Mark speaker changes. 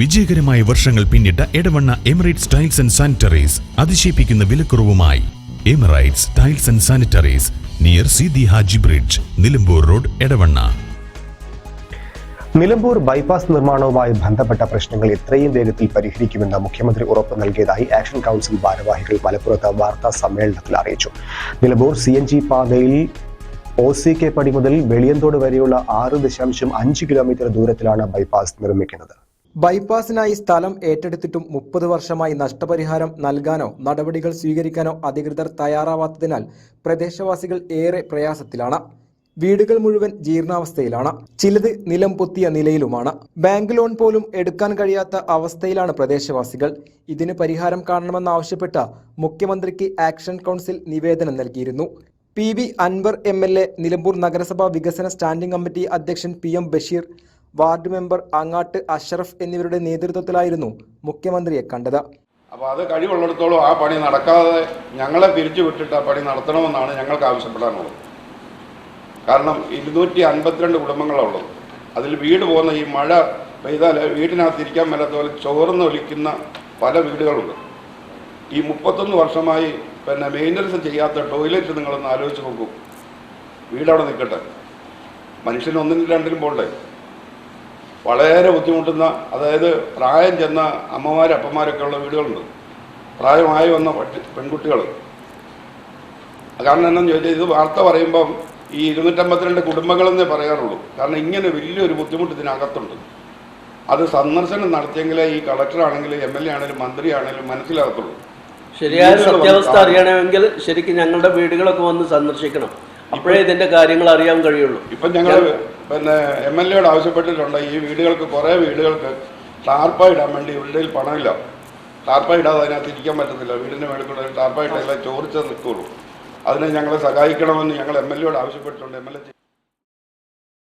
Speaker 1: വിജയകരമായ വർഷങ്ങൾ പിന്നിട്ട Edavanna Emirates tiles and sanitaries അതിശയിപ്പിക്കുന്ന വിലക്കുറവുമായി. Emirates tiles and sanitaries near Sidi Haji bridge Nilambur road Edavanna.
Speaker 2: Nilambur bypass നിർമ്മാണവുമായി ബന്ധപ്പെട്ട പ്രശ്നങ്ങൾ എത്രയും വേഗത്തിൽ പരിഹരിക്കുമെന്ന് മുഖ്യമന്ത്രി ഉറപ്പ് നൽകിയതായി ആക്ഷൻ കൗൺസിൽ ഭാരവാഹികൾ മലപ്പുറത്ത് വാർത്താ സമ്മേളനത്തിൽ അറിയിച്ചു. നിലമ്പൂർ സി എൻ ജി പാതയിൽ ഒ സി കെ പടി മുതൽ വെളിയന്തോട് വരെയുള്ള ആറ് ദശാംശം അഞ്ച് കിലോമീറ്റർ ദൂരത്തിലാണ് ബൈപ്പാസ് നിർമ്മിക്കുന്നത്.
Speaker 3: ബൈപ്പാസിനായി സ്ഥലം ഏറ്റെടുത്തിട്ടും മുപ്പത് വർഷമായി നഷ്ടപരിഹാരം നൽകാനോ നടപടികൾ സ്വീകരിക്കാനോ അധികൃതർ തയ്യാറാവാത്തതിനാൽ പ്രദേശവാസികൾ ഏറെ പ്രയാസത്തിലാണ്. വീടുകൾ മുഴുവൻ ജീർണാവസ്ഥയിലാണ്. ചിലത് നിലം പൊത്തിയ നിലയിലുമാണ്. ബാങ്ക് ലോൺ പോലും എടുക്കാൻ കഴിയാത്ത അവസ്ഥയിലാണ് പ്രദേശവാസികൾ. ഇതിന് പരിഹാരം കാണണമെന്നാവശ്യപ്പെട്ട മുഖ്യമന്ത്രിക്ക് ആക്ഷൻ കൗൺസിൽ നിവേദനം നൽകിയിരുന്നു. P V Anvar M L A Nilambur നഗരസഭാ വികസന സ്റ്റാൻഡിംഗ് കമ്മിറ്റി അധ്യക്ഷൻ P M Basheer ward member Angatt Ashraf എന്നിവരുടെ നേതൃത്വത്തിലായിരുന്നു മുഖ്യമന്ത്രിയെ കണ്ടത്.
Speaker 4: അപ്പോൾ അത് കഴിവുള്ളിടത്തോളം ആ പണി നടക്കാതെ ഞങ്ങളെ പിരിച്ചു വിട്ടിട്ട് ആ പണി നടത്തണമെന്നാണ് ഞങ്ങൾക്ക് ആവശ്യപ്പെടാനുള്ളത്. കാരണം ഇരുന്നൂറ്റി അൻപത്തിരണ്ട് കുടുംബങ്ങളുള്ളത് അതിൽ വീട് പോകുന്ന ഈ മഴ പെയ്താൽ വീടിനകത്ത് ഇരിക്കാൻ മേലാത്ത പോലെ ചോർന്ന് ഒലിക്കുന്ന പല വീടുകളുണ്ട്. ഈ മുപ്പത്തൊന്ന് വർഷമായി പിന്നെ മെയിന്റനൻസ് ചെയ്യാത്ത ടോയ്ലറ്റ് നിങ്ങളൊന്ന് ആലോചിച്ച് നോക്കൂ. വീടവിടെ നിൽക്കട്ടെ. മനുഷ്യന് ഒന്നിനും രണ്ടിനും പോകണ്ടേ വളരെ ബുദ്ധിമുട്ടുന്ന അതായത് പ്രായം ചെന്ന അമ്മമാരും അപ്പന്മാരൊക്കെ ഉള്ള വീടുകളുണ്ട്. പ്രായമായി വന്ന പെൺകുട്ടികൾ കാരണം എന്താണെന്ന് ചോദിച്ചാൽ ഇത് വാർത്ത പറയുമ്പം ഈ ഇരുന്നൂറ്റമ്പത്തിരണ്ട് കുടുംബങ്ങളെന്നേ പറയാറുള്ളൂ. കാരണം ഇങ്ങനെ വലിയൊരു ബുദ്ധിമുട്ട് ഇതിനകത്തുണ്ട്. അത് സന്ദർശനം നടത്തിയെങ്കിലേ ഈ കളക്ടറാണെങ്കിലും എം എൽ എ ആണെങ്കിലും മന്ത്രിയാണെങ്കിലും മനസ്സിലാകത്തുള്ളൂ.
Speaker 5: ശരിയായ സത്യാവസ്ഥ അറിയണമെങ്കിൽ ശരിക്കും ഞങ്ങളുടെ വീടുകളൊക്കെ വന്ന് സന്ദർശിക്കണം. അപ്പോഴേ ഇതിന്റെ കാര്യങ്ങൾ അറിയാൻ കഴിയുള്ളൂ.
Speaker 4: ഇപ്പം ഞങ്ങൾ പിന്നെ എം എൽ എയോട് ആവശ്യപ്പെട്ടിട്ടുണ്ട്. ഈ വീടുകൾക്ക് കുറേ വീടുകൾക്ക് ടാർപ്പ ഇടാൻ വേണ്ടി ഇവരുടെ പണമില്ല. ടാർപ്പ ഇടാതെ അതിനകത്ത് ഇരിക്കാൻ പറ്റത്തില്ല. വീടിന്റെ മേളിൽ കൂടെ ടാർപ്പ ഇട്ടെല്ലാം ചോറിച്ച് നിൽക്കുള്ളൂ. അതിനെ ഞങ്ങളെ സഹായിക്കണമെന്ന് ഞങ്ങൾ എം എൽ എയോട് ആവശ്യപ്പെട്ടിട്ടുണ്ട്. M L A